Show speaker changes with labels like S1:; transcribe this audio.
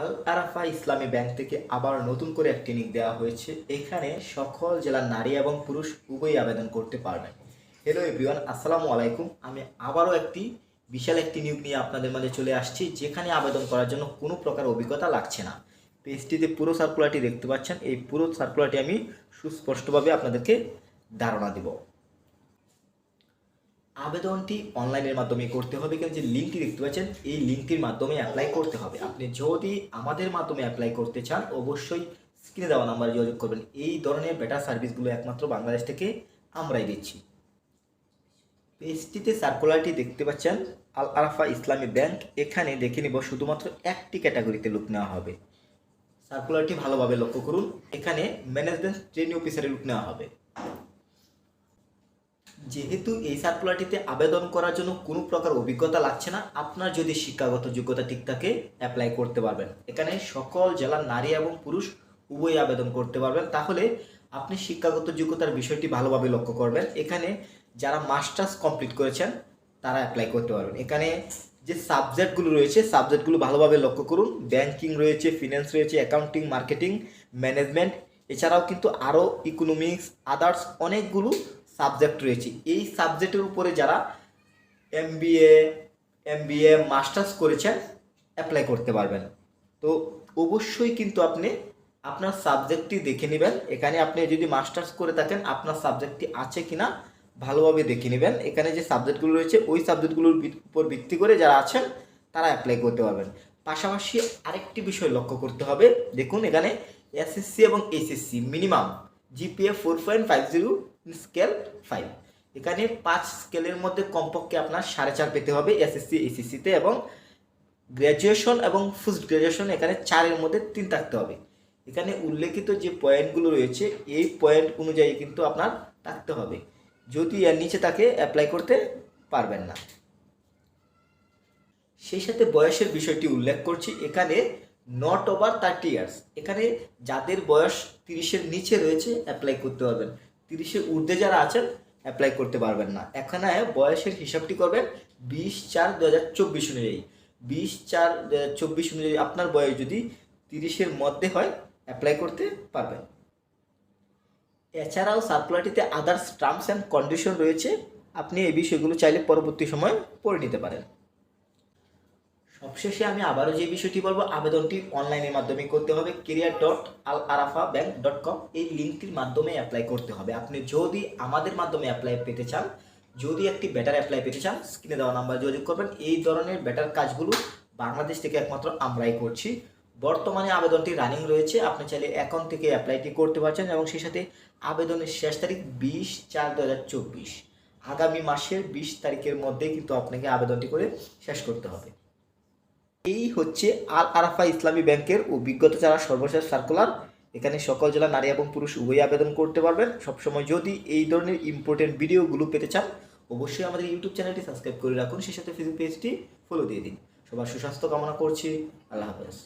S1: আল আরাফা ইসলামী bank থেকে আবার নতুন করে একটি নিক দেওয়া হয়েছে। এখানে সকল জেলার নারী এবং পুরুষ উভয়ই আবেদন করতে পারবেন। হ্যালো এভরিওয়ান আসসালামু আলাইকুম। আমি আবারও একটি বিশাল একটি নিয়োগ নিয়ে আপনাদের মাঝে চলে আসছি, যেখানে আবেদন করার জন্য কোনো প্রকার অভিজ্ঞতা লাগছে না। পেজটিতে পুরো সার্কুলারটি দেখতে পাচ্ছেন। এই পুরো সার্কুলারটি আমি সুস্পষ্টভাবে আপনাদেরকে ধারণা দেব। আবেদনটি অনলাইনের মাধ্যমে করতে হবে। কিন্তু যে লিঙ্কটি দেখতে পাচ্ছেন, এই লিঙ্কটির মাধ্যমে অ্যাপ্লাই করতে হবে। আপনি যদি আমাদের মাধ্যমে অ্যাপ্লাই করতে চান, অবশ্যই স্ক্রিনে দেওয়া নাম্বারে যোগাযোগ করবেন। এই ধরনের বেটার সার্ভিসগুলো একমাত্র বাংলাদেশ থেকে আমরাই দিচ্ছি। পেজটিতে সার্কুলারটি দেখতে পাচ্ছেন, আল আরাফা ইসলামী ব্যাংক। এখানে দেখে নিব, শুধুমাত্র একটি ক্যাটাগরিতে লুক নেওয়া হবে। সার্কুলারটি ভালোভাবে লক্ষ্য করুন। এখানে ম্যানেজমেন্ট ট্রেনিং অফিসারের লুক নেওয়া হবে। যেহেতু এই সার্কুলারটিতে আবেদন করার জন্য কোনো প্রকার অভিজ্ঞতা লাগছে না, আপনার যদি শিক্ষাগত যোগ্যতা ঠিক থাকে অ্যাপ্লাই করতে পারবেন। এখানে সকল জেলার নারী এবং পুরুষ উভয়ই আবেদন করতে পারবেন। তাহলে আপনি শিক্ষাগত যোগ্যতার বিষয়টি ভালোভাবে লক্ষ্য করবেন। এখানে যারা মাস্টার্স কমপ্লিট করেছেন, তারা অ্যাপ্লাই করতে পারবেন। এখানে যে সাবজেক্টগুলো রয়েছে সাবজেক্টগুলো ভালোভাবে লক্ষ্য করুন। ব্যাংকিং রয়েছে ফিন্যান্স রয়েছে অ্যাকাউন্টিং মার্কেটিং ম্যানেজমেন্ট এছাড়াও কিন্তু আরও ইকোনমিক্স আদার্স অনেকগুলো সাবজেক্ট রয়েছে। এই সাবজেক্টের উপরে যারা এম বি এ মাস্টার্স করেছেন অ্যাপ্লাই করতে পারবেন। তো অবশ্যই কিন্তু আপনি আপনার সাবজেক্টটি দেখে নেবেন। এখানে আপনি যদি মাস্টার্স করে থাকেন, আপনার সাবজেক্টটি আছে কিনা ভালোভাবে দেখে নেবেন। এখানে যে সাবজেক্টগুলো রয়েছে, ওই সাবজেক্টগুলোর উপর ভিত্তি করে যারা আছেন, তারা অ্যাপ্লাই করতে পারবেন। পাশাপাশি আরেকটি বিষয় লক্ষ্য করতে হবে। দেখুন, এখানে এসএসসি এবং HSC minimum GPA four point five zero scale five এখানে পাঁচ স্কেলের মধ্যে কমপক্ষে আপনার সাড়ে চার পেতে হবে এসএসসি এইচএসসিতে এবং গ্র্যাজুয়েশন এবং পোস্ট গ্র্যাজুয়েশন এখানে চারের মধ্যে তিন থাকতে হবে। এখানে উল্লেখিত যে পয়েন্টগুলো রয়েছে, এই পয়েন্ট অনুযায়ী কিন্তু আপনার থাকতে হবে। যদি এর নিচে তাকে অ্যাপ্লাই করতে পারবেন না। সেই সাথে বয়সের বিষয়টি উল্লেখ করছি। এখানে নট ওভার থার্টি ইয়ার্স এখানে যাদের বয়স তিরিশের নিচে রয়েছে অ্যাপ্লাই করতে পারবেন। তিরিশের ঊর্ধ্বে যারা আছেন অ্যাপ্লাই করতে পারবেন না। এখানে বয়সের হিসাবটি করবেন, বিশ চার দু হাজার চব্বিশ অনুযায়ী। বিশ চার দু হাজার চব্বিশ অনুযায়ী আপনার বয়স যদি তিরিশের মধ্যে হয় অ্যাপ্লাই করতে পারবেন। এছাড়াও সার্কুলারটিতে আদার্স টার্মস অ্যান্ড কন্ডিশন রয়েছে, আপনি এই বিষয়গুলো চাইলে পরবর্তী সময় পড়ে নিতে পারেন। সবশেষে আমি আবারও যে বিষয়টি বলব, আবেদনটি অনলাইনের মাধ্যমে করতে হবে। Career dot Al Arafah bank dot com এই লিঙ্কটির মাধ্যমে অ্যাপ্লাই করতে হবে। আপনি যদি আমাদের মাধ্যমে অ্যাপ্লাই পেতে চান, যদি একটি বেটার অ্যাপ্লাই পেতে চান স্ক্রিনে দেওয়া নাম্বার যোগাযোগ করবেন। এই ধরনের বেটার কাজগুলো বাংলাদেশ থেকে একমাত্র আমরাই করছি। বর্তমানে আবেদনটি রানিং রয়েছে। আপনি চাইলে এখন থেকে অ্যাপ্লাইটি করতে পারছেন এবং সেই সাথে আবেদনের শেষ তারিখ বিশ চার দু হাজার চব্বিশ। আগামী মাসের বিশ তারিখের মধ্যে কিন্তু আপনাকে আবেদনটি করে শেষ করতে হবে। এই হচ্ছে আল আরাফা ইসলামী ব্যাংকের অভিজ্ঞতা যারা সর্বশেষ সার্কুলার এখানে সকল জেলা নারী এবং পুরুষ উভয়ই আবেদন করতে পারবেন। সবসময় যদি এই ধরনের ইম্পর্টেন্ট ভিডিওগুলো পেতে চান, অবশ্যই আমাদের ইউটিউব চ্যানেলটি সাবস্ক্রাইব করে রাখুন। সেই সাথে ফেসবুক পেজটি ফলো দিয়ে দিন। সবার সুস্বাস্থ্য কামনা করছি। আল্লাহ হাফেজ।